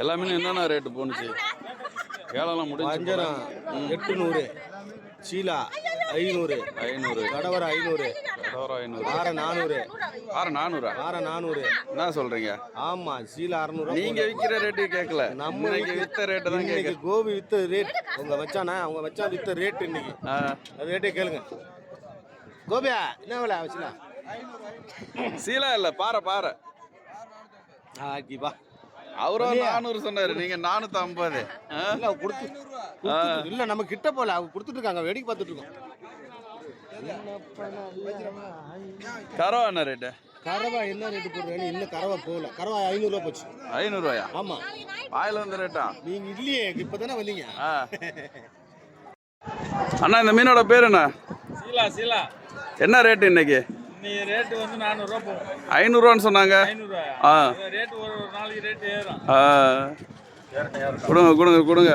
எல்லாமே என்னென்ன ரேட்டு போணுச்சு? ஏழெல்லாம் முடிஞ்சு வஞ்சரம் எட்டுநூறு சீலா ஐநூறு ஐநூறு. கடவரை ஐநூறு ஒரு ஐநூறு. ஆற நானூறு. ஆறு நானூறா? ஆற நானூறு. என்ன சொல்றீங்க? ஆமா சீலா அறநூறு நீங்க விக்கிற ரேட்டு கேட்கல நம்ம வித்த ரேட்டு தான் கேட்க கோபி வித்த ரேட் உங்க வச்சானா அவங்க வச்சா வித்த ரேட் இன்னைக்கு. ரேட்டே கேளுங்க. கோபியா என்ன விலை வச்சுலா சீலா இல்ல பாறை பாறை. ஆக்கிப்பா அவரும் நானூறு சொன்னாரு நீங்க நானூத்தி ஐம்பது. இல்ல கொடுத்து இல்ல நம்ம கிட்ட போல அவங்க கொடுத்துட்டு இருக்காங்க வேடிக்கை பார்த்துட்டு இருக்கோம். கரவா என்ன ரேட்டு கறவை என்ன ரேட்டு போடுறேன்னு இன்னும் கறவை போகல கறவை ஐநூறுரூவா போச்சு. ஐநூறுவாயா? ஆமா. வாயில வந்து ரேட்டா நீங்க இல்லையே இப்பதானே வந்தீங்க. அண்ணா இந்த மீனோட பேர் என்ன? சீலா சீலா. என்ன ரேட்டு இன்னைக்கு? ரேட்டு வந்து நானூறுரூவா போகும். ஐநூறுவான்னு சொன்னாங்க. ஆ. ரேட்டு ஒரு ஒரு நாளைக்கு ரேட்டு ஏறும். ஆ. கொடுங்க கொடுங்க கொடுங்க.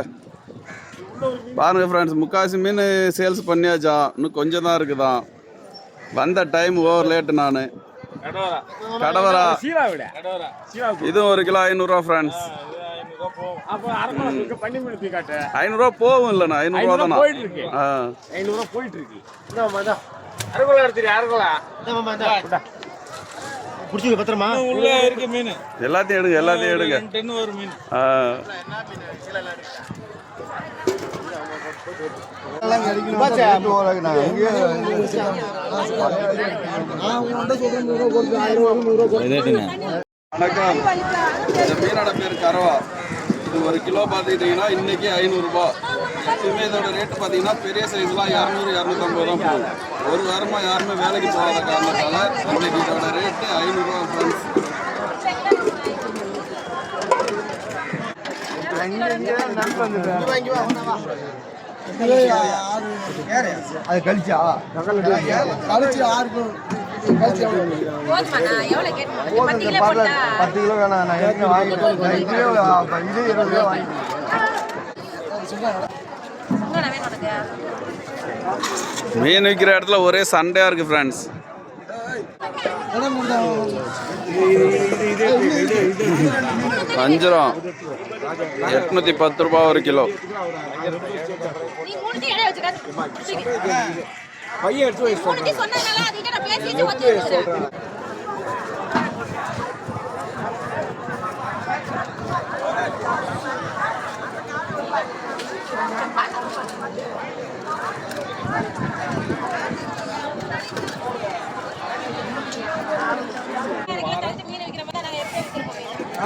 பாருங்க ஃப்ரெண்ட்ஸ் முக்காசி மீன் சேல்ஸ் பண்ணியாச்சா? இன்னும் கொஞ்சம் தான் இருக்குதான் வந்த டைம் ஓவர் லேட்டு நான். கடவரா. இதுவும் ஒரு கிலோ ஐநூறுரூவா ஃப்ரெண்ட்ஸ் ஐநூறுரூவா போகும். இல்லைண்ணா ஐநூறுரூவா தானா. ஆ. ஐநூறுரூவா போயிட்டு இருக்கு. அரைக்குளா எடுத்துரு பத்திரமா? உள்ள இருக்கு மீன். எல்லாத்தையும் எடுங்க எல்லாத்தையும் எடுங்க. மீன். வணக்கம். இந்த மீனோட பேர் கரவா இது ஒரு கிலோ பார்த்துக்கிட்டிங்கன்னா இன்னைக்கு ஐநூறுரூபா எப்பயுமே இதோட ரேட்டு பார்த்தீங்கன்னா பெரிய சைஸ்லாம் இரநூறு இரநூத்தம்பது தான் போகும். ஒரு வாரமாக யாருமே வேலைக்கு போகாத காரணத்தால இன்னைக்கு இதோட ரேட்டு ஐநூறுரூவா ஃப்ரெண்ட்ஸ் அது கழிச்சா கழிச்சு கேட்டு பத்து கிலோ போட்டா பத்து கிலோ வேணாம் நான் ஏற்கனவே வாங்கிட்டேன். இது இருபது கிலோ வாங்கி இன்னும் வேணும் உனக்கு மீன் விற்கிற இடத்துல ஒரே சண்டையாக இருக்குது ஃப்ரெண்ட்ஸ் வஞ்சிரம். எட்நூற்றி பத்து ரூபா ஒரு கிலோ. பையன் எடுத்து வை மூணுத்தையும் சொன்னதுனால அதுகிட்ட நான் பேசிட்டு வச்சு வச்சுக்கிறேன் எனக்கு தெரிஞ்ச மீன் விற்கிற மாதிரி நாங்கள் எப்படி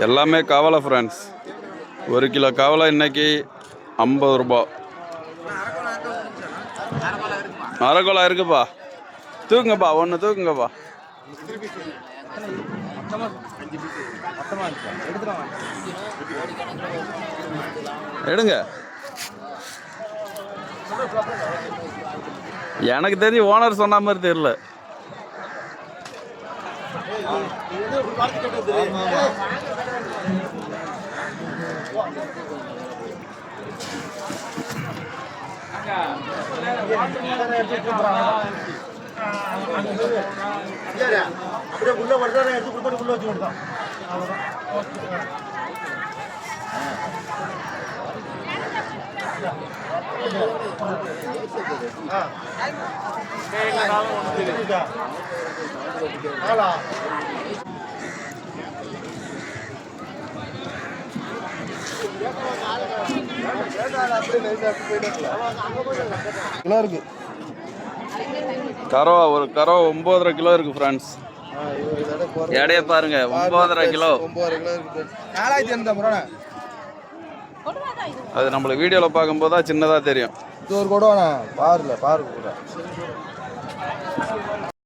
எல்லாமே கவலை ஃப்ரெண்ட்ஸ் ஒரு கிலோ கவலை இன்னைக்கு ஐம்பது ரூபா. அரைக்கோலா இருக்குப்பா. தூக்குங்கப்பா ஒன்று தூக்குங்கப்பா. எடுங்க. எனக்கு தெரிஞ்சு ஓனர் சொன்ன மாதிரி தெரியல. அப்படியே உள்ள வருதா எடுத்து கொடுத்துட்டு உள்ள வச்சு கொடுத்தான் கிலோ இருக்கு. கரவா ஒரு கரவா ஒம்பதரை கிலோ இருக்கு ஃப்ரெண்ட்ஸ் எடைய பாருங்க ஒம்பதரை கிலோ. நாலாயிரத்தி எண்பது அது நம்மளுக்கு வீடியோவில் பார்க்கும்போது தான் சின்னதாக தெரியும். இது ஒரு கூட பாருல பாரு கூட